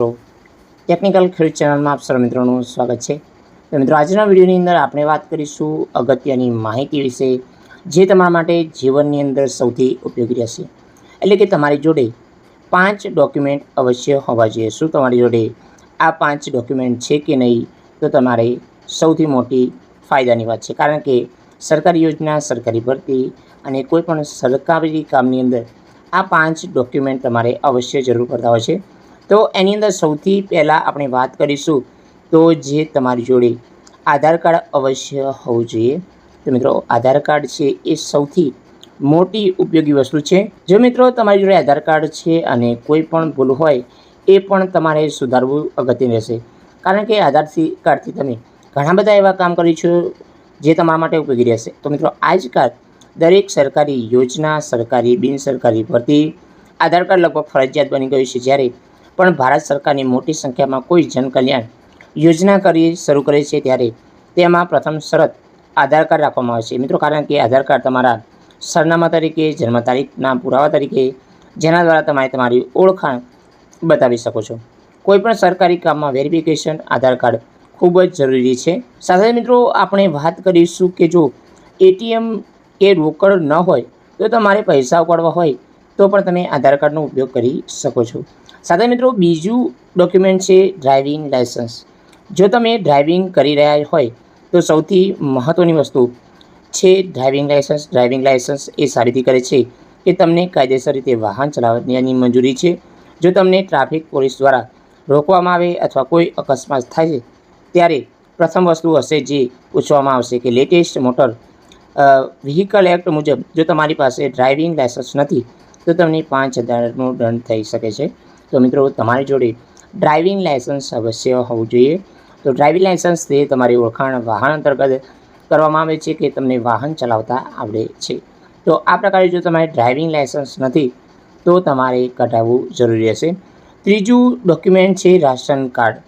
Technical ખેડૂત ચેનલમાં આપ સર્વ મિત્રોનું સ્વાગત છે. તો મિત્રો, આજના વિડીયોની અંદર આપણે વાત કરીશું અગત્યની માહિતી વિશે, જે તમારા માટે જીવનની અંદર સૌથી ઉપયોગી રહેશે. એટલે કે તમારી જોડે પાંચ ડોક્યુમેન્ટ અવશ્ય હોવા જોઈએ. શું તમારી જોડે આ પાંચ ડોક્યુમેન્ટ છે કે નહીં? તો તમારે સૌથી મોટી ફાયદાની વાત છે. કારણ કે સરકારી યોજના, સરકારી ભરતી અને કોઈ પણ સરકારી કામની અંદર આ પાંચ ડોક્યુમેન્ટ તમારે અવશ્ય જરૂર પડતા હોય છે. તો એની અંદર સૌથી પહેલાં આપણે વાત કરીશું તો જે તમારી જોડે આધાર કાર્ડ અવશ્ય હોવું જોઈએ. તો મિત્રો, આધાર કાર્ડ છે એ સૌથી મોટી ઉપયોગી વસ્તુ છે. જો મિત્રો તમારી જોડે આધાર કાર્ડ છે અને કોઈ પણ ભૂલ હોય, એ પણ તમારે સુધારવું અગત્યનું રહેશે. કારણ કે આધારથી કાર્ડથી તમે ઘણા બધા એવા કામ કરી છો જે તમારા માટે ઉપયોગી રહેશે. તો મિત્રો આજકાલ દરેક સરકારી યોજના, સરકારી બિનસરકારી ભરતી આધાર કાર્ડ લગભગ ફરજિયાત બની ગયું છે. જ્યારે પણ ભારત સરકારની મોટી સંખ્યામાં કોઈ જનકલ્યાણ યોજના કરી શરૂ કરે છે ત્યારે તેમાં પ્રથમ શરત આધાર કાર્ડ રાખવામાં આવે છે. મિત્રો, કારણ કે આધાર કાર્ડ તમારા સરનામા તરીકે, જન્મ તારીખના પુરાવા તરીકે, જેના દ્વારા તમારે તમારી ઓળખાણ બતાવી શકો છો. કોઈપણ સરકારી કામમાં વેરિફિકેશન આધાર કાર્ડ ખૂબ જ જરૂરી છે. સાથે મિત્રો, આપણે વાત કરીશું કે જો એટીએમ કે રોકડ ન હોય તો તમારે પૈસા ઉપાડવા હોય તો પણ તમે આધાર કાર્ડનો ઉપયોગ કરી શકો છો. સાથે મિત્રો, બીજું ડોક્યુમેન્ટ છે ડ્રાઇવિંગ લાઇસન્સ જો તમે ડ્રાઇવિંગ કરી રહ્યા હોય, તો સૌથી મહત્ત્વની વસ્તુ છે ડ્રાઇવિંગ લાઇસન્સ ડ્રાઇવિંગ લાઇસન્સ એ સારી રીતે કરે છે કે તમને કાયદેસર રીતે વાહન ચલાવવાની મંજૂરી છે. જો તમને ટ્રાફિક પોલીસ દ્વારા રોકવામાં આવે અથવા કોઈ અકસ્માત થાય ત્યારે પ્રથમ વસ્તુ હશે જે પૂછવામાં આવશે કે લેટેસ્ટ મોટર વ્હીકલ એક્ટ મુજબ જો તમારી પાસે ડ્રાઇવિંગ લાઇસન્સ નથી તો તમને પાંચ હજારનું દંડ થઈ શકે છે. તો મિત્રો, તમારી જોડે ડ્રાઇવિંગ લાઇસન્સ અવશ્ય હોવું જોઈએ. તો ડ્રાઇવિંગ લાઇસન્સથી તમારી ઓળખાણ વાહન અંતર્ગત કરવામાં આવે છે કે તમને વાહન ચલાવતા આવડે છે. તો આ પ્રકારે જો તમારે ડ્રાઇવિંગ લાઇસન્સ નથી, તો તમારે કઢાવવું જરૂરી હશે. ત્રીજું ડોક્યુમેન્ટ છે રાશન કાર્ડ.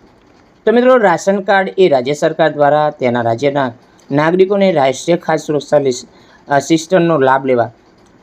તો મિત્રો, રાશન કાર્ડ એ રાજ્ય સરકાર દ્વારા તેના રાજ્યના નાગરિકોને રાષ્ટ્રીય ખાદ્ય સુરક્ષા સિસ્ટમનો લાભ લેવા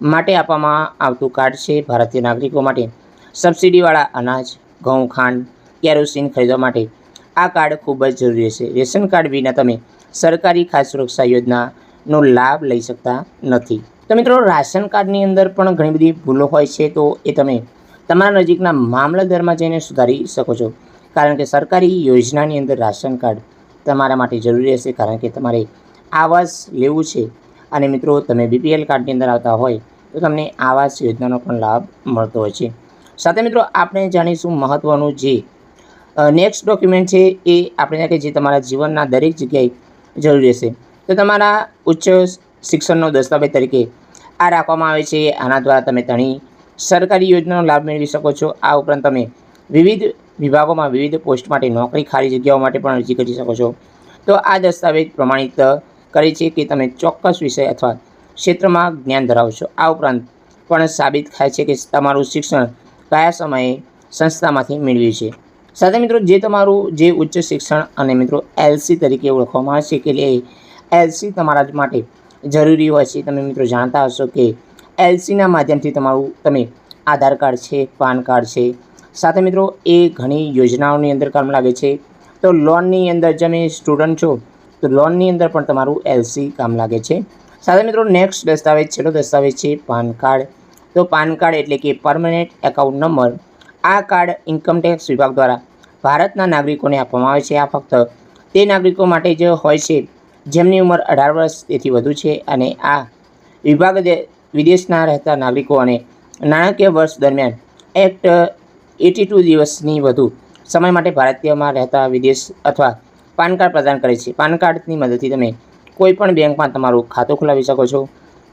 માટે આપવામાં આવતું કાર્ડ છે ભારતીય નાગરિકો માટે. સબસિડીવાળા અનાજ, ઘઉં, ખાંડ, કેરોસીન ખરીદવા માટે. આ કાર્ડ ખૂબ જ જરૂરી છે રેશન કાર્ડ વિના તમે સરકારી ખાદ્ય સુરક્ષા યોજનાનો લાભ લઈ શકતા નથી. તો મિત્રો, રાશન કાર્ડની અંદર પણ ઘણી બધી ભૂલો હોય છે, તો એ તમે તમારા નજીકના મામલતદારમાં જઈને સુધારી શકો છો. કારણ કે સરકારી યોજનાની અંદર રાશન કાર્ડ તમારા માટે જરૂરી હશે. કારણ કે તમારે આવાસ લેવું છે. અને મિત્રો, તમે બીપીએલ કાર્ડની અંદર આવતા હોય તો તમને આવાસ યોજનાનો પણ લાભ મળતો હોય છે. સાથે મિત્રો, આપણે જાણીશું મહત્ત્વનું જે નેક્સ્ટ ડોક્યુમેન્ટ છે એ આપણે કે જે તમારા જીવનના દરેક જગ્યાએ જરૂરી હશે તો તમારા ઉચ્ચ શિક્ષણનો દસ્તાવેજ તરીકે આ રાખવામાં આવે છે. આના દ્વારા તમે ઘણી સરકારી યોજનાનો લાભ મેળવી શકો છો. આ ઉપરાંત તમે વિવિધ વિભાગોમાં વિવિધ પોસ્ટ માટે નોકરી ખાલી જગ્યાઓ માટે પણ અરજી કરી શકો છો. તો આ દસ્તાવેજ પ્રમાણિત કરે છે કે તમે ચોક્કસ વિષય અથવા ક્ષેત્રમાં જ્ઞાન ધરાવો છો આ ઉપરાંત પણ સાબિત થાય છે કે તમારું શિક્ષણ કયા સમયે સંસ્થામાંથી મેળવ્યું છે. સાથે મિત્રો, જે તમારું જે ઉચ્ચ શિક્ષણ અને મિત્રો એલસી તરીકે ઓળખવામાં આવે છે, કે એલસી તમારા માટે જરૂરી હોય છે, તમે મિત્રો જાણતા હશો કે એલસીના માધ્યમથી તમારું, તમે આધાર કાર્ડ છે, પાન કાર્ડ છે. સાથે મિત્રો, એ ઘણી યોજનાઓની અંદર કામ લાગે છે. તો લોનની અંદર તમે સ્ટુડન્ટ છો તો લોનની અંદર પણ તમારું એલસી કામ લાગે છે. સાથે મિત્રો નેક્સ્ટ દસ્તાવેજ છેલ્લો દસ્તાવેજ છે પાન કાર્ડ. તો પાન કાર્ડ એટલે કે પરમનન્ટ એકાઉન્ટ નંબર આ કાર્ડ ઇન્કમટેક્સ વિભાગ દ્વારા ભારતના નાગરિકોને આપવામાં આવે છે. આ ફક્ત તે નાગરિકો માટે જ હોય છે જેમની ઉંમર અઢાર વર્ષ તેથી વધુ છે અને આ વિભાગ વિદેશના રહેતા નાગરિકો અને નાણાકીય વર્ષ દરમિયાન એક્ટ એટી ટુ દિવસની વધુ સમય માટે ભારતીયમાં રહેતા વિદેશ અથવા પાન કાર્ડ પ્રદાન કરે છે. પાન કાર્ડની મદદથી તમે કોઈ પણ બેંકમાં તમારું ખાતું ખોલાવી શકો છો.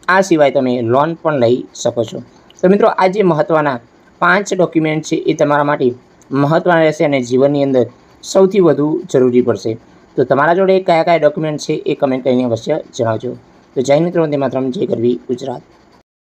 આ સિવાય તમે લોન પણ લઈ શકો છો. તો મિત્રો, આ જે મહત્ત્વના પાંચ ડોક્યુમેન્ટ છે, એ તમારા માટે મહત્ત્વના રહેશે અને જીવનની અંદર સૌથી વધુ જરૂરી પડશે. તો તમારા જોડે કયા કયા ડોક્યુમેન્ટ છે, એ કમેન્ટ કરીને અવશ્ય જણાવજો. તો જય મિત્રો તે માત્ર જય ગરવી ગુજરાત.